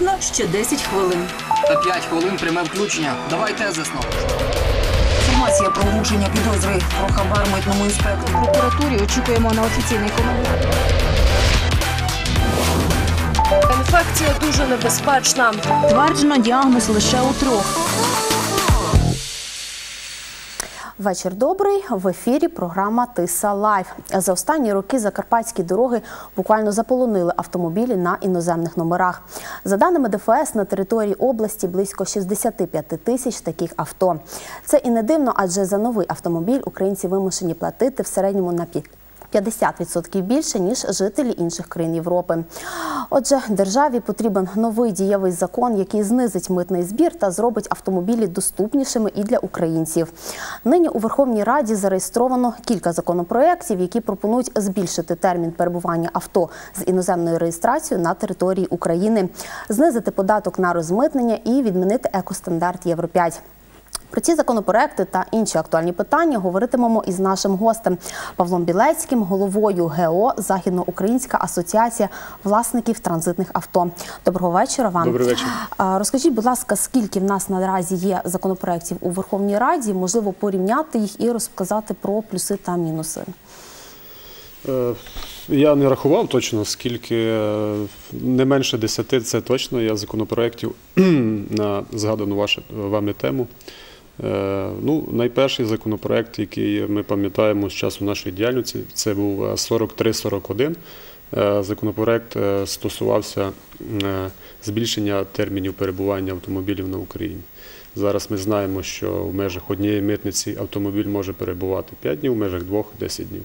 Потрібно ще 10 хвилин. Та 5 хвилин пряме включення. Давай тезисно. Інформація про вручення підозри про хабар митному інспектору. Прокуратурі очікуємо на офіційний коментар. Інфекція дуже небезпечна. Тверджено діагноз лише у трьох. Вечір добрий в ефірі. Програма Тиса Лайф. За останні роки закарпатські дороги буквально заполонили автомобілі на іноземних номерах. За даними ДФС, на території області близько 65 тисяч таких авто. Це і не дивно, адже за новий автомобіль українці вимушені платити в середньому на 50% більше ніж жителі інших країн Європи. Отже, державі потрібен новий дієвий закон, який знизить митний збір та зробить автомобілі доступнішими і для українців. Нині у Верховній Раді зареєстровано кілька законопроєктів, які пропонують збільшити термін перебування авто з іноземною реєстрацією на території України, знизити податок на розмитнення і відмінити екостандарт Євро 5 про ці законопроекти та інші актуальні питання говоритимемо із нашим гостем Павлом Білецьким, головою ГО Західноукраїнська асоціація власників транзитних авто. Доброго вечора вам. Добрий вечір. Розкажіть, будь ласка, скільки в нас наразі є законопроєктів у Верховній Раді? Можливо, порівняти їх і розказати про плюси та мінуси. Е, Я не рахував точно, скільки е, не менше десяти, це точно. Я законопроєктів на згадану вашу вами тему. Е, Ну, найперший законопроєкт, який ми пам'ятаємо з часу нашої діяльності, це був е, 4341. Е, е, стосувався е, збільшення термінів перебування автомобілів на Україні. Зараз ми знаємо, що в межах однієї митниці автомобіль може перебувати 5 днів, в межах двох 10 днів.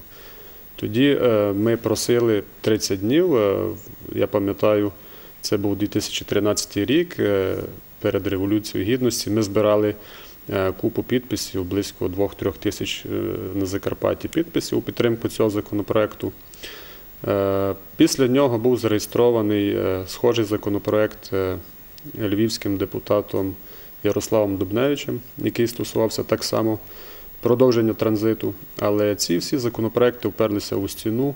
Тоді ми просили 30 днів. Я пам'ятаю, це був 2013 рік. Перед Революцією Гідності ми збирали купу підписів, близько 2-3 тисяч е, на Закарпатті підписів у підтримку цього законопроекту. Е, Після нього був зареєстрований е, схожий законопроект е, львівським депутатом Ярославом Дубневичем, який стосувався так само продовження транзиту. Але ці всі законопроекти вперлися у стіну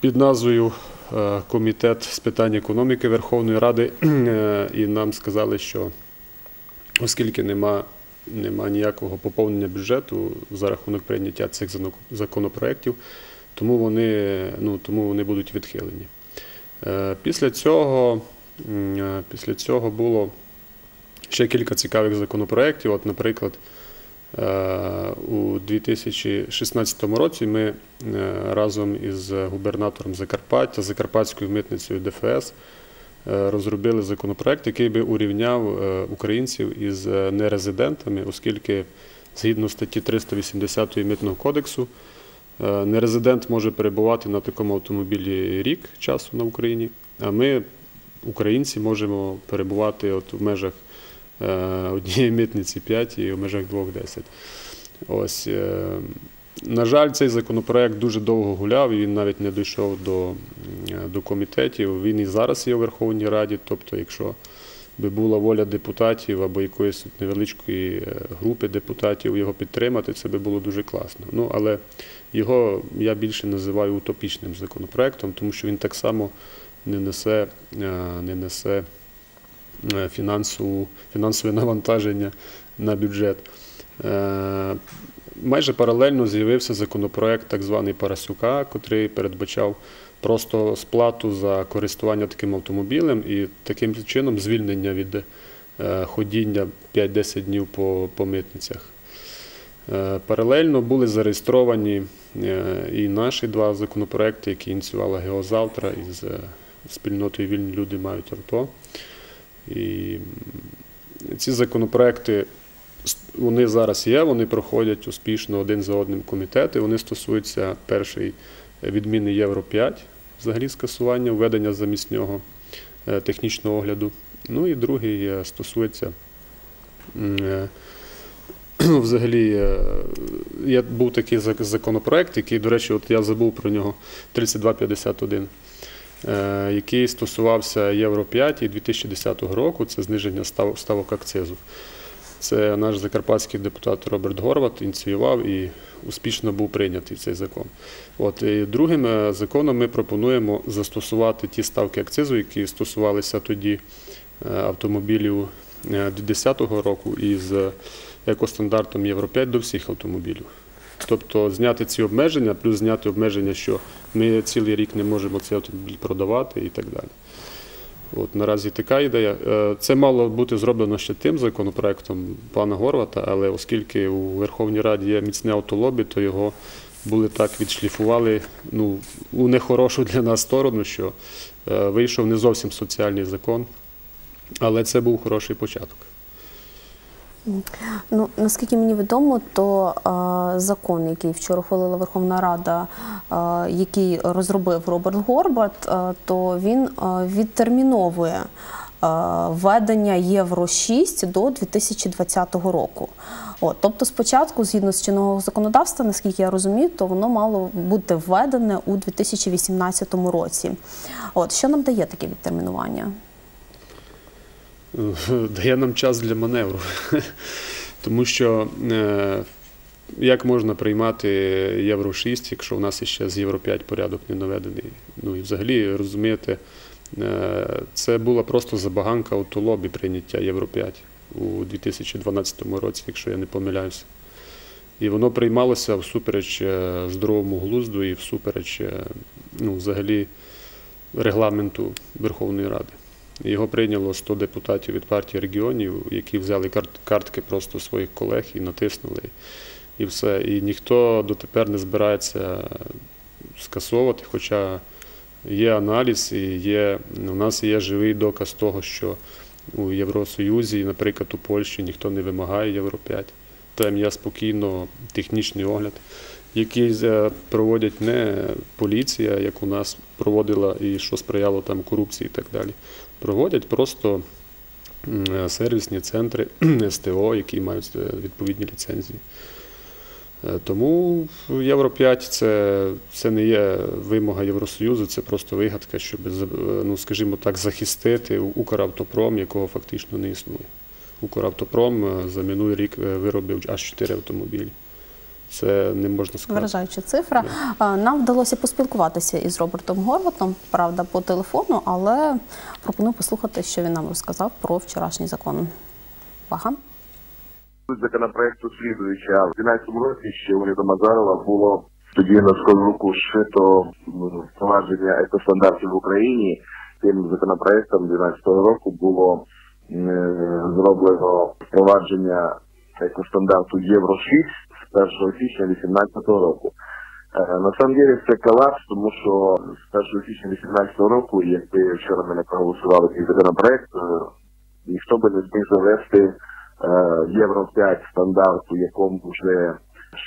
під назвою е, Комітет з питань економіки Верховної Ради, е, і нам сказали, що оскільки нема, нема ніякого поповнення бюджету за рахунок прийняття цих законопроектів, тому вони, ну, тому вони будуть відхилені. Е, Після цього, е, після цього було ще кілька цікавих законопроєктів. От, наприклад, е, у 2016 році ми разом із губернатором Закарпаття, Закарпатською митницею ДФС розробили законопроект, який би урівняв е, українців із е, нерезидентами, оскільки згідно статті 380 Митного кодексу е, нерезидент може перебувати на такому автомобілі рік часу на Україні, а ми, українці, можемо перебувати от в межах е, однієї митниці 5 і в межах двох 10. Ось, е, на жаль, цей законопроект дуже довго гуляв, і він навіть не дійшов до, до комітетів. Він і зараз є у Верховній Раді. Тобто, якщо би була воля депутатів або якоїсь невеличкої е, групи депутатів його підтримати, це би було дуже класно. Ну, але його я більше називаю утопічним законопроектом, тому що він так само не несе, е, не несе е, фінансову, фінансове навантаження на бюджет. Майже паралельно з'явився законопроект так званий Парасюка, котрий передбачав просто сплату за користування таким автомобілем і таким чином звільнення від е, ходіння 5-10 днів по, по митницях. Е, Паралельно були зареєстровані е, і наші два законопроекти, які ініціювала Геозавтра із спільнотою Вільні люди мають авто. І ці законопроекти вони зараз є, вони проходять успішно один за одним комітети. Вони стосуються перший е, відміни Євро 5, взагалі скасування, введення замість нього е, технічного огляду. Ну і другий е, стосується взагалі є, був такий законопроект, який, до речі, от я забув про нього 3251. е, Який стосувався Євро 5 і 2010 року, це зниження ставок акцизу. Це наш закарпатський депутат Роберт Горват ініціював і успішно був прийнятий цей закон. От і другим е, законом ми пропонуємо застосувати ті ставки акцизу, які стосувалися тоді е, автомобілів е, 2010 року із екостандартом Євро 5 до всіх автомобілів. Тобто зняти ці обмеження, плюс зняти обмеження, що ми цілий рік не можемо цей автомобіль продавати і так далі. От наразі така ідея. Е, Це мало бути зроблено ще тим законопроектом пана Горвата, але оскільки у Верховній Раді є міцне автолобі, то його були так відшліфували ну, у нехорошу для нас сторону, що е, вийшов не зовсім соціальний закон, але це був хороший початок. Ну наскільки мені відомо, то е, закон, який вчора ухвалила Верховна Рада, е, який розробив Роберт Горбат, е, то він е, відтерміновує е, введення Євро 6 до 2020 року. От, тобто, спочатку, згідно з чинного законодавства, наскільки я розумію, то воно мало бути введене у 2018 році. От що нам дає таке відтермінування? дає нам час для маневру. Тому що е, як можна приймати Євро 6, якщо в нас ще з Євро 5 порядок не наведений? Ну і взагалі, розумієте, е, це була просто забаганка автолобі прийняття Євро 5 у 2012 році, якщо я не помиляюся. І воно приймалося всупереч е, здоровому глузду і всупереч ну, взагалі регламенту Верховної Ради. Його прийняло 100 депутатів від партії регіонів, які взяли картки просто своїх колег і натиснули. І все. І ніхто дотепер не збирається скасовувати, хоча є аналіз і є, у нас є живий доказ того, що у Євросоюзі, наприклад, у Польщі ніхто не вимагає Євро 5. Там є спокійно технічний огляд, який е, проводять не поліція, як у нас проводила і що сприяло там корупції і так далі. Проводять просто сервісні центри СТО, які мають е, відповідні ліцензії. Е, Тому Євро 5 це, це не є вимога Євросоюзу, це просто вигадка, щоб е, ну, скажімо так, захистити Укравтопром, якого фактично не існує. Укравтопром за минулий рік виробив аж 4 автомобілі. Це не можна сказати. Вражаюча цифра. Е, Нам вдалося поспілкуватися із Робертом Горватом, правда, по телефону, але пропоную послухати, що він нам розказав про вчорашній закон. Увага. Законопроекту слідуюча. В 2012 році ще урядом Азарова було тоді на скору руку зшито м, впровадження екостандартів в Україні. Тим законопроектом 2012 року було е, зроблено впровадження екостандарту Євро 6 з 1 січня 2018 року. Е, На самом деле це колапс, тому що з 1 січня 2018 року, якби вчора ми не проголосували цей законопроект, е, ніхто би не зміг завести е, Євро 5 стандарт, у якому вже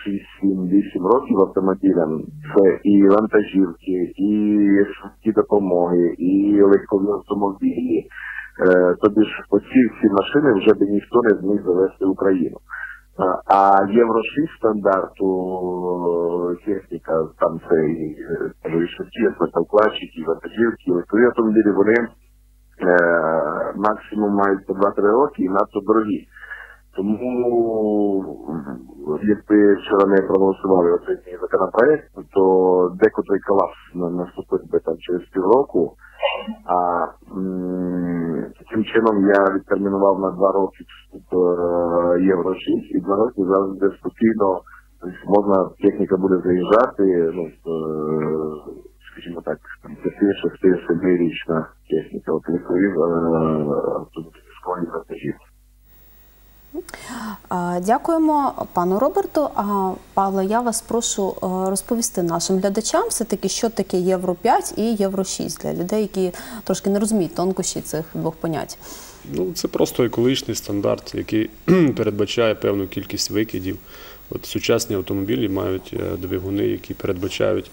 6, 7, 8 років автомобілям. Це і вантажівки, і швидкі допомоги, і легкові автомобілі. Тобі ж оці всі машини вже би ніхто не зміг завести в Україну. А- А Євро 6 стандарту е, техніка, там це і швидкі автокласчики, і вантажівки, і автомобілі, вони е, максимум мають по 2-3 роки і надто дорогі. Тому, якби вчора не проголосували оцей законопроект, то декотрий колапс на- наступив би там через півроку. А таким чином я відтермінував на два роки вступ е, Євро 6 і два роки завжди спокійно тобто можна техніка буде заїжджати, ну, е, скажімо так, там 5-6-7 річна техніка, от легкові е, вантажівки. Е, Дякуємо пану Роберту. А Павло, я вас прошу е, розповісти нашим глядачам все-таки, що таке Євро 5 і Євро 6 для людей, які трошки не розуміють тонкощі цих двох понять. Ну, це просто екологічний стандарт, який передбачає певну кількість викидів. От сучасні автомобілі мають е, двигуни, які передбачають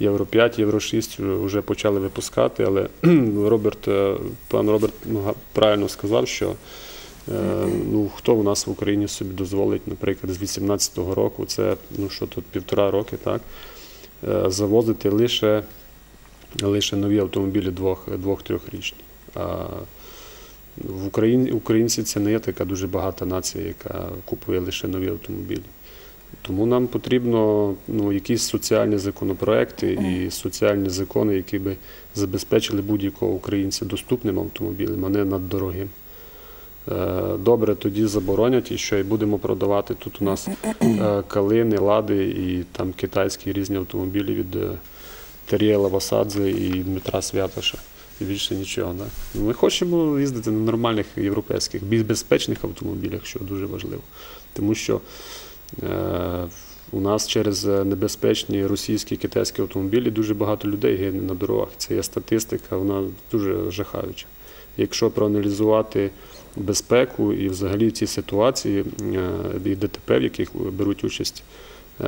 Євро 5, Євро 6 вже почали випускати, але Роберт, е, пан Роберт ну, правильно сказав, що ну, хто у нас в Україні собі дозволить, наприклад, з 18-го року, це ну, що тут півтора роки, так, е, завозити лише, лише нові автомобілі двох, двох-трьохрічні. А В Україні українці це не є така дуже багата нація, яка купує лише нові автомобілі. Тому нам потрібно ну, якісь соціальні законопроекти і соціальні закони, які би забезпечили будь-якого українця доступним автомобілем, а не наддорогим. Е, Добре, тоді заборонять і що і будемо продавати тут у нас е, калини, лади і там китайські різні автомобілі від е, Таріела Васадзе і Дмитра Святоша. І більше нічого. Да? Ми хочемо їздити на нормальних європейських, безпечних автомобілях, що дуже важливо. Тому що е, у нас через небезпечні російські китайські автомобілі дуже багато людей гине на дорогах. Це є статистика, вона дуже жахаюча. Якщо проаналізувати безпеку і взагалі ці ситуації е, і ДТП, в яких беруть участь е,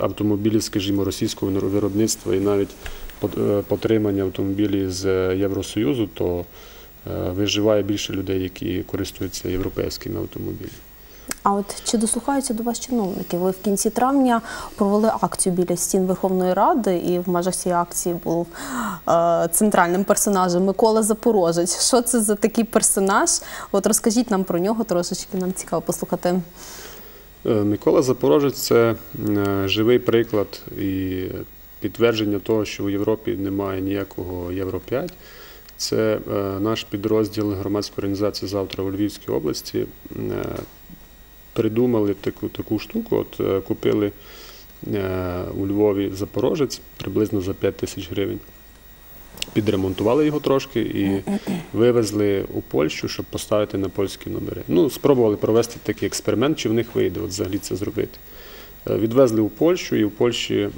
автомобілі, скажімо, російського виробництва і навіть е, потримання автомобілів з Євросоюзу, то виживає більше людей, які користуються європейськими автомобілями. А от чи дослухаються до вас чиновники? Ви в кінці травня провели акцію біля стін Верховної Ради, і в межах цієї акції був е, центральним персонажем Микола Запорожець. Що це за такий персонаж? От розкажіть нам про нього трошечки, нам цікаво послухати. Е, Микола Запорожець це е, живий приклад і підтвердження того, що у Європі немає ніякого Євро 5. Це е, наш підрозділ громадської організації завтра у Львівській області. Придумали таку, таку штуку. От е, купили е, у Львові Запорожець приблизно за 5 тисяч гривень. Підремонтували його трошки і вивезли у Польщу, щоб поставити на польські номери. Ну, спробували провести такий експеримент, чи в них вийде от взагалі це зробити. Е, Відвезли у Польщу і в Польщі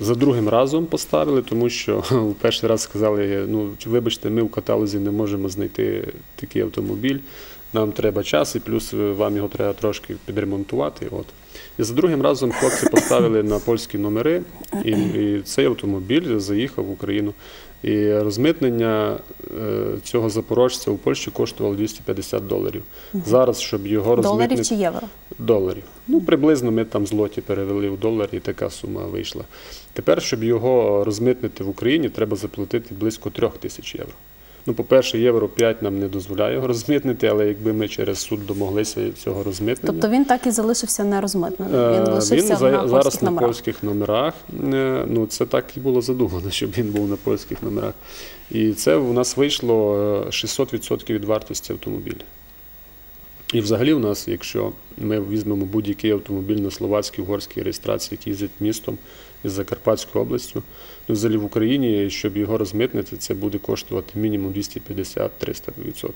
за другим разом поставили, тому що в перший раз сказали: ну, вибачте, ми в каталозі не можемо знайти такий автомобіль. Нам треба час, і плюс вам його треба трошки підремонтувати. От. І за другим разом хлопці поставили на польські номери, і, і цей автомобіль заїхав в Україну. І розмитнення е, цього запорожця у Польщі коштувало 250 доларів. Зараз, щоб його Доларів чи євро? доларів. Ну, приблизно ми там злоті перевели в долар, і така сума вийшла. Тепер, щоб його розмитнити в Україні, треба заплатити близько трьох тисяч євро. Ну, по-перше, євро 5 нам не дозволяє його розмитнити, але якби ми через суд домоглися цього розмитнення. Тобто він так і залишився нерозмитненим. Е, Він лишився за- на зараз польських на номерах. польських номерах. Е, Ну, це так і було задумано, щоб він був на польських номерах. І це у нас вийшло е, 600% від вартості автомобіля. І взагалі у нас, якщо ми візьмемо будь-який автомобіль на словацькій угорській реєстрації, який їздить містом із Закарпатською областю, ну, взагалі в Україні, щоб його розмитнити, це буде коштувати мінімум 250-300%.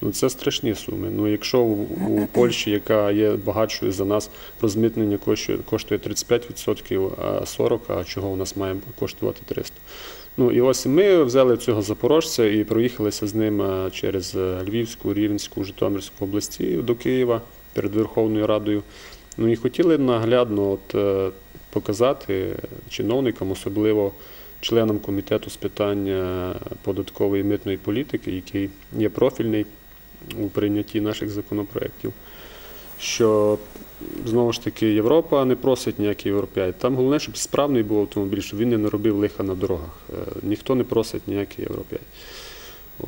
Ну, це страшні суми. Ну, якщо у, у Польщі, яка є багатшою за нас, розмитнення коштує 35%, а 40%, а чого у нас має коштувати 300%. Ну і ось ми взяли цього запорожця і проїхалися з ним е, через е, Львівську, Рівненську, Житомирську області до Києва перед Верховною Радою. Ну і хотіли наглядно от, е, показати чиновникам, особливо членам комітету з питань податкової і митної політики, який є профільний у прийнятті наших законопроєктів, що знову ж таки Європа не просить ніякий Європі. Там головне, щоб справний був автомобіль, щоб він не наробив лиха на дорогах. Е, Ніхто не просить ніякий Європі.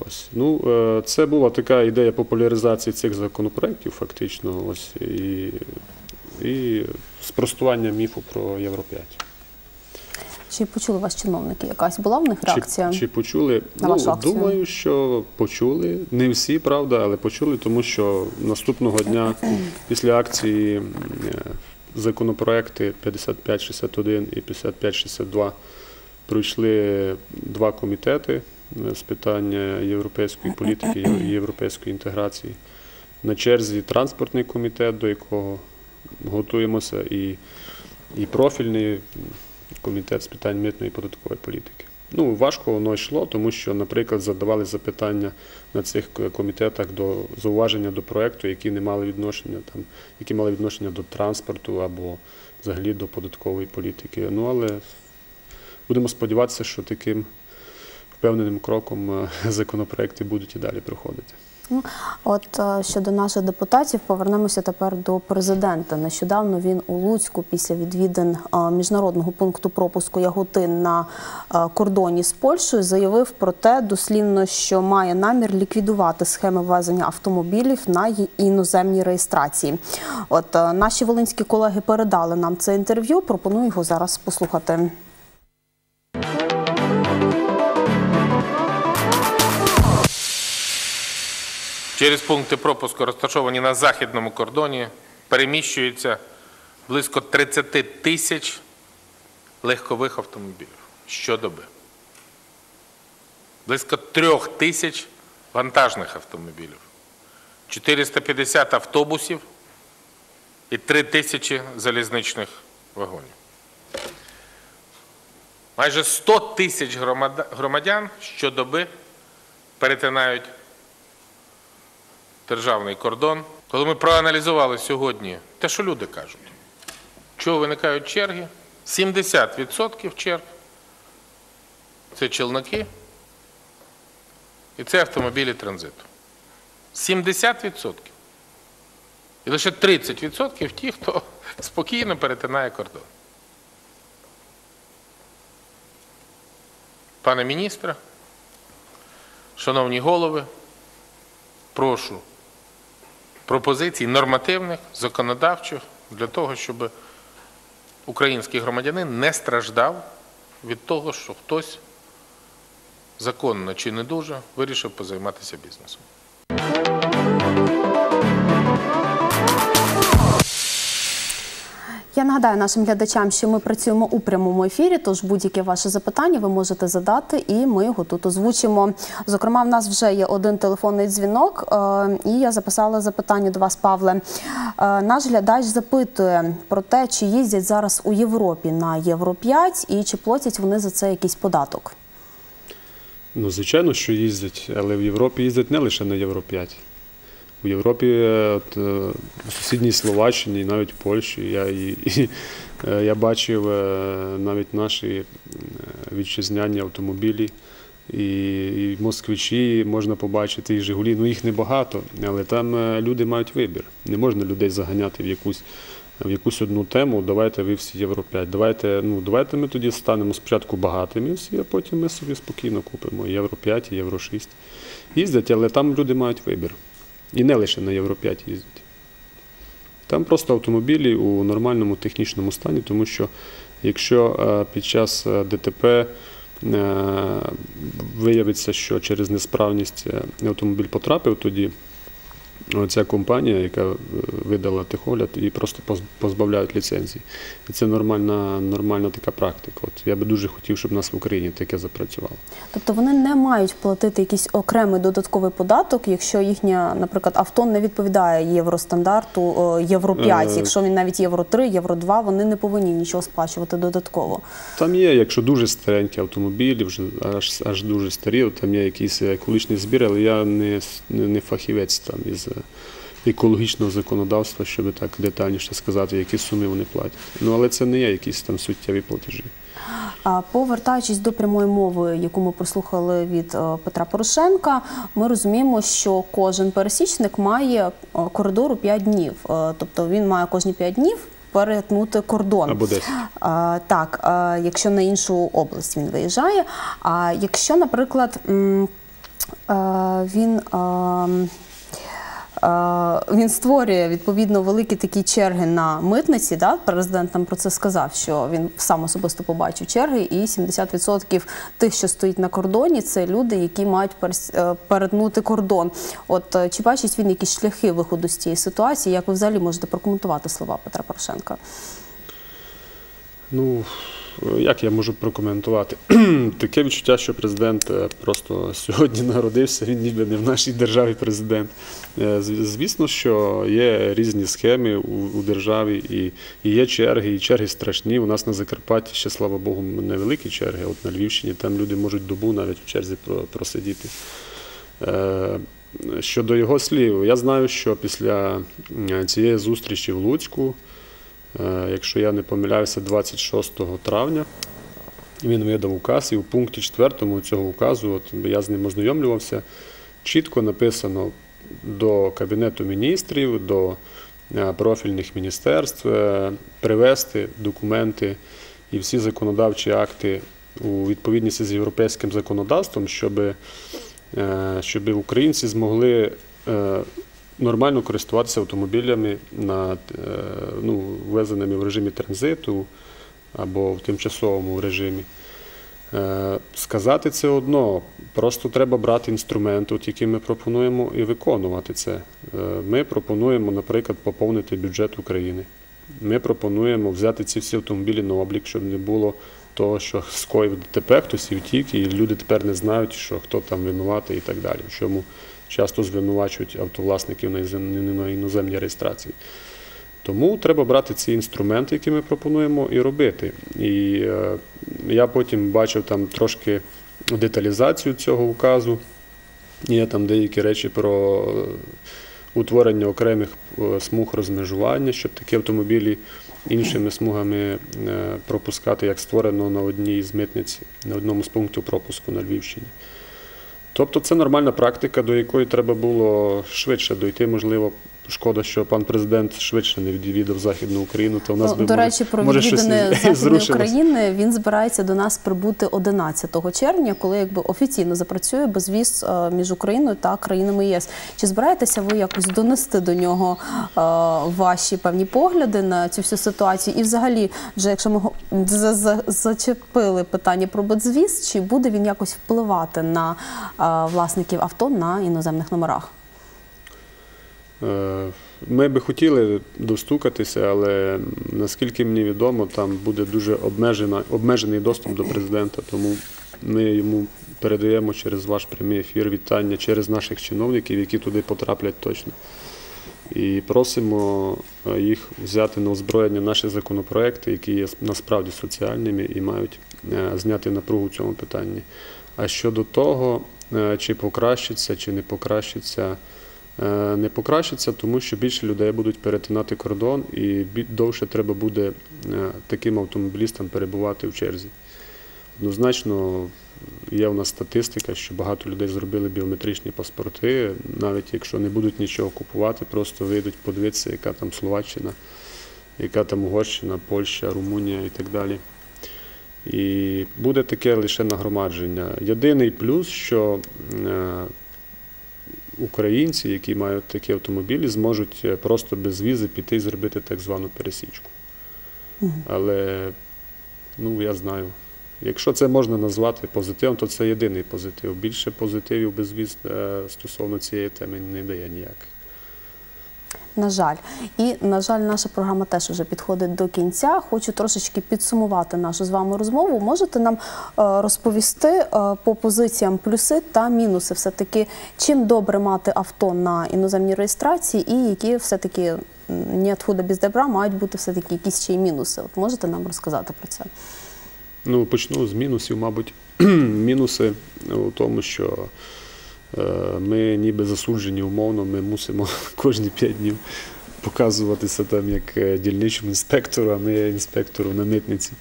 Ось. Ну, е, це була така ідея популяризації цих законопроєктів, фактично, ось, і, і спростування міфу про Європ'ять. 5. Чи почули вас чиновники? Якась була в них реакція? Чи, чи почули? на вашу ну, акцію? думаю, що почули. Не всі, правда, але почули, тому що наступного дня після акції е, законопроекти 5561 і 5562 пройшли два комітети е, з питання європейської політики і європейської інтеграції. На черзі транспортний комітет, до якого готуємося, і, і профільний комітет з питань митної і податкової політики. Ну, важко воно йшло, тому що, наприклад, задавали запитання на цих комітетах до зауваження до проекту, які не мали відношення там, які мали відношення до транспорту або взагалі до податкової політики. Ну, але будемо сподіватися, що таким впевненим кроком е, законопроекти будуть і далі проходити. От е, щодо наших депутатів, повернемося тепер до президента. Нещодавно він у Луцьку після відвідин е, міжнародного пункту пропуску Яготин на е, кордоні з Польщею заявив про те дослівно, що має намір ліквідувати схеми ввезення автомобілів на іноземній реєстрації. От наші волинські колеги передали нам це інтерв'ю. Пропоную його зараз послухати. Через пункти пропуску, розташовані на західному кордоні, переміщується близько 30 тисяч легкових автомобілів щодоби. Близько трьох тисяч вантажних автомобілів, 450 автобусів і 3 тисячі залізничних вагонів. Майже 100 тисяч громадян щодоби перетинають державний кордон. Коли ми проаналізували сьогодні те, що люди кажуть, чого виникають черги, 70% черг це челноки і це автомобілі транзиту. 70%. І лише 30% ті, хто спокійно перетинає кордон. Пане міністре, шановні голови, прошу пропозицій нормативних, законодавчих для того, щоб український громадянин не страждав від того, що хтось законно чи не дуже вирішив позайматися бізнесом. Я нагадаю нашим глядачам, що ми працюємо у прямому ефірі, тож будь-яке ваше запитання ви можете задати, і ми його тут озвучимо. Зокрема, в нас вже є один телефонний дзвінок, е, і я записала запитання до вас, Павле. Е, Наш глядач запитує про те, чи їздять зараз у Європі на Євро 5 і чи платять вони за це якийсь податок. Ну, звичайно, що їздять, але в Європі їздять не лише на Євро 5. У Європі, е, от, е, в сусідній Словаччині, навіть в Польщі, я, і, і, е, я бачив навіть наші вітчизняні автомобілі, і, і москвичі можна побачити, і Жигулі. Ну їх небагато, але там люди мають вибір. Не можна людей заганяти в якусь. В якусь одну тему, давайте ви всі Євро 5. Давайте, ну, давайте ми тоді станемо спочатку багатими всі, а потім ми собі спокійно купимо Євро 5, Євро 6. Їздять, але там люди мають вибір. І не лише на Євро 5 їздять. Там просто автомобілі у нормальному технічному стані, тому що якщо е, під час е, ДТП е, виявиться, що через несправність автомобіль потрапив, тоді ця компанія, яка е, видала техогляд, її просто поз- позбавляють ліцензії. І це нормальна, нормальна така практика. От я би дуже хотів, щоб в нас в Україні таке запрацювало. Тобто вони не мають платити якийсь окремий додатковий податок, якщо їхнє, наприклад, авто не відповідає євростандарту е, Євро 5. Е. Якщо він навіть Євро 3, Євро 2, вони не повинні нічого сплачувати додатково. Там є, якщо дуже старенькі автомобілі, вже аж, аж дуже старі, там є якийсь екологічний збір, але я не, не, не фахівець там із е, екологічного законодавства, щоб так детальніше сказати, які суми вони платять. Ну але це не є якісь там суттєві платежі. А Повертаючись до прямої мови, яку ми прослухали від е, Петра Порошенка, ми розуміємо, що кожен пересічник має е, коридору 5 днів. Тобто він має кожні 5 днів перетнути кордон. Або 10. А, так, а, якщо на іншу область він виїжджає. А якщо, наприклад, м, а, він. А, він створює відповідно великі такі черги на митниці. Да? Президент нам про це сказав, що він сам особисто побачив черги, і 70% тих, що стоїть на кордоні, це люди, які мають е, перетнути кордон. От е, чи бачить він якісь шляхи виходу з цієї ситуації? Як ви взагалі можете прокоментувати слова Петра Порошенка? Ну, як я можу прокоментувати? Таке відчуття, що президент е, просто сьогодні народився, він ніби не в нашій державі президент. Е, Звісно, що є різні схеми у, державі, і, є черги, і черги страшні. У нас на Закарпатті ще, слава Богу, невеликі черги. От на Львівщині там люди можуть добу навіть в черзі просидіти. Е, Щодо його слів, я знаю, що після цієї зустрічі в Луцьку, якщо я не помиляюся, 26 травня він видав указ, і в пункті 4 цього указу, от я з ним ознайомлювався, чітко написано до Кабінету міністрів, до е, профільних міністерств е, привести документи і всі законодавчі акти у відповідність з європейським законодавством, щоб, е, щоб українці змогли е, нормально користуватися автомобілями, на, е, ну, ввезеними в режимі транзиту або в тимчасовому режимі. Е, Сказати це одно, просто треба брати інструменти, от які ми пропонуємо, і виконувати це. Е, Ми пропонуємо, наприклад, поповнити бюджет України. Ми пропонуємо взяти ці всі автомобілі на облік, щоб не було того, що скоїв ДТП, хтось і втік, і люди тепер не знають, що хто там винуватий і так далі. Чому часто звинувачують автовласників на іноземній реєстрації. Тому треба брати ці інструменти, які ми пропонуємо, і робити. І е, я потім бачив там трошки деталізацію цього указу. Є там деякі речі про утворення окремих е, смуг розмежування, щоб такі автомобілі іншими смугами е, пропускати, як створено на одній з митниць, на одному з пунктів пропуску на Львівщині. Тобто це нормальна практика, до якої треба було швидше дойти. Можливо, шкода, що пан президент швидше не відвідав Західну Україну, то в нас Ну, би до може- речі, про може відвідини Західної. України він збирається до нас прибути 11 червня, коли якби офіційно запрацює безвіз е, між Україною та країнами ЄС. Чи збираєтеся ви якось донести до нього е, ваші певні погляди на цю всю ситуацію? І взагалі, вже якщо ми зачепили питання про безвіз, чи буде він якось впливати на е, власників авто на іноземних номерах? Е, Ми би хотіли достукатися, але наскільки мені відомо, там буде дуже обмежений доступ до президента. Тому ми йому передаємо через ваш прямий ефір вітання через наших чиновників, які туди потраплять точно. І просимо е, їх взяти на озброєння наші законопроекти, які є насправді соціальними і мають е, зняти напругу в цьому питанні. А щодо того, чи покращиться, чи не покращиться, не покращиться, тому що більше людей будуть перетинати кордон і довше треба буде е, таким автомобілістам перебувати в черзі. Однозначно, є у нас статистика, що багато людей зробили біометричні паспорти, навіть якщо не будуть нічого купувати, просто вийдуть подивитися, яка там Словаччина, яка там Угорщина, Польща, Румунія і так далі. І буде таке лише нагромадження. Єдиний плюс, що е, українці, які мають такі автомобілі, зможуть е, просто без візи піти і зробити так звану пересічку. Але ну, я знаю. Якщо це можна назвати позитивом, то це єдиний позитив. Більше позитивів без віз е, стосовно цієї теми не дає ніяк. На жаль, і на жаль, наша програма теж вже підходить до кінця. Хочу трошечки підсумувати нашу з вами розмову. Можете нам е, розповісти е, по позиціям плюси та мінуси, все таки, чим добре мати авто на іноземній реєстрації, і які все таки не відхода без добра мають бути все таки якісь ще й мінуси. От можете нам розказати про це? Ну, почну з мінусів, мабуть. Мінуси у тому, що ми ніби засуджені умовно, ми мусимо кожні 5 днів показуватися там як е, дільничому інспектору, а не інспектору на митниці.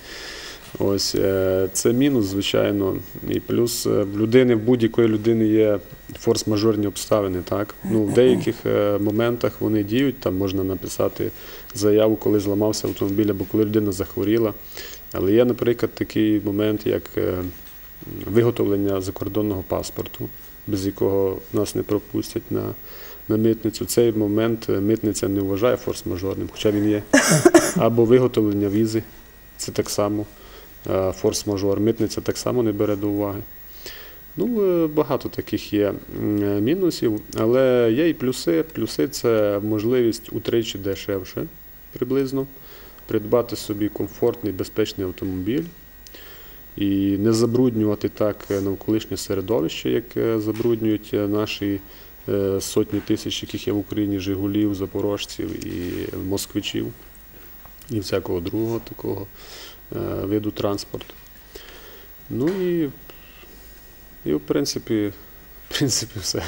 Ось е, це мінус, звичайно. І плюс е, в людини, в будь-якої людини є форс-мажорні обставини. Так? Ну, в деяких е, моментах вони діють, там можна написати заяву, коли зламався автомобіль або коли людина захворіла. Але є, наприклад, такий момент, як е, виготовлення закордонного паспорту, без якого нас не пропустять на, на митницю. Цей момент е, митниця не вважає форс-мажорним, хоча він є. Або виготовлення візи, це так само е, форс-мажор. Митниця так само не бере до уваги. Ну, е, багато таких є мінусів, але є і плюси. Плюси це можливість утричі дешевше приблизно придбати собі комфортний, безпечний автомобіль і не забруднювати так е, навколишнє середовище, як е, забруднюють е, наші сотні тисяч, яких є в Україні Жигулів, запорожців і москвичів, і всякого другого такого виду транспорту. Ну і, і в принципі, в принципі, все.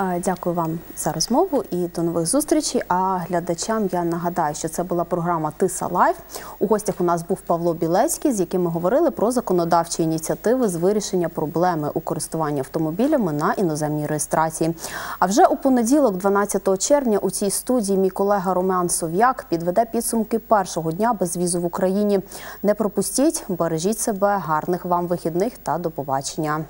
Е, Дякую вам за розмову і до нових зустрічей. А глядачам я нагадаю, що це була програма Тиса Лайф. У гостях у нас був Павло Білецький, з яким ми говорили про законодавчі ініціативи з вирішення проблеми у користуванні автомобілями на іноземній реєстрації. А вже у понеділок, 12 червня, у цій студії мій колега Роман Сов'як підведе підсумки першого дня безвізу в Україні. Не пропустіть, бережіть себе, гарних вам вихідних та до побачення.